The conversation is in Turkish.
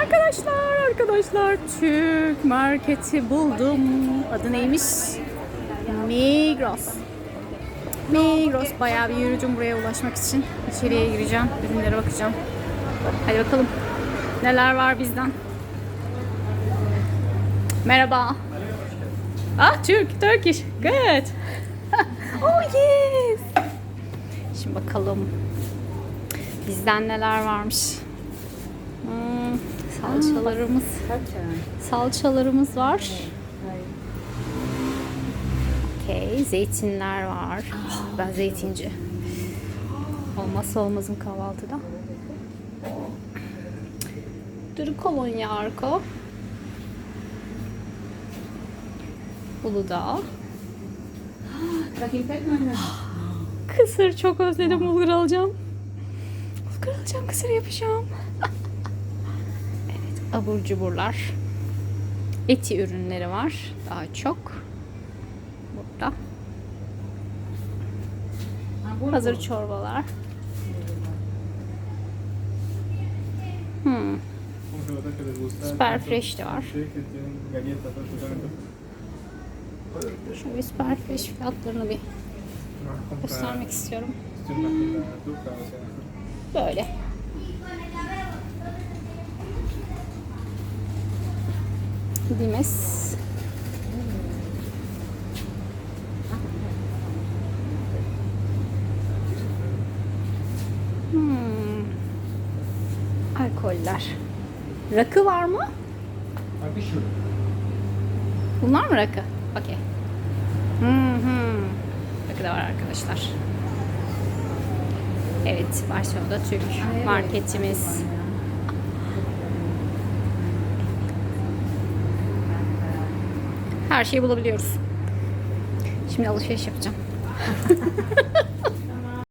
Arkadaşlar, arkadaşlar Türk marketi buldum. Adı neymiş? Migros. Migros bayağı bir yürüdüm buraya ulaşmak için. İçeriye gireceğim, ürünlere bakacağım. Hadi bakalım. Neler var bizden? Merhaba. Ah, Türk, Turkish. Good. oh yes. Şimdi bakalım. Bizden neler varmış. Salçalarımız. Salçalarımız var. Okey, zeytinler var. Ben zeytinci. Olmazsa olmazım kahvaltıda. Duru kolonya arko. Uludağ. Kısır çok özledim bulgur alacağım. Bulgur alacağım kısır yapacağım. Abur cuburlar. Eti ürünleri var daha çok. Burada. Hazır çorbalar. Hmm. Super Fresh de var. Şu Super Fresh fiyatlarını bir göstermek istiyorum. Böyle. Dimes. Hmm. Alkoller. Rakı var mı? Bunlar mı rakı? Okey. Hı hı. Rakı da var arkadaşlar. Evet, Barcelona'da Türk marketimiz. Her şeyi bulabiliyoruz. Şimdi alışveriş yapacağım.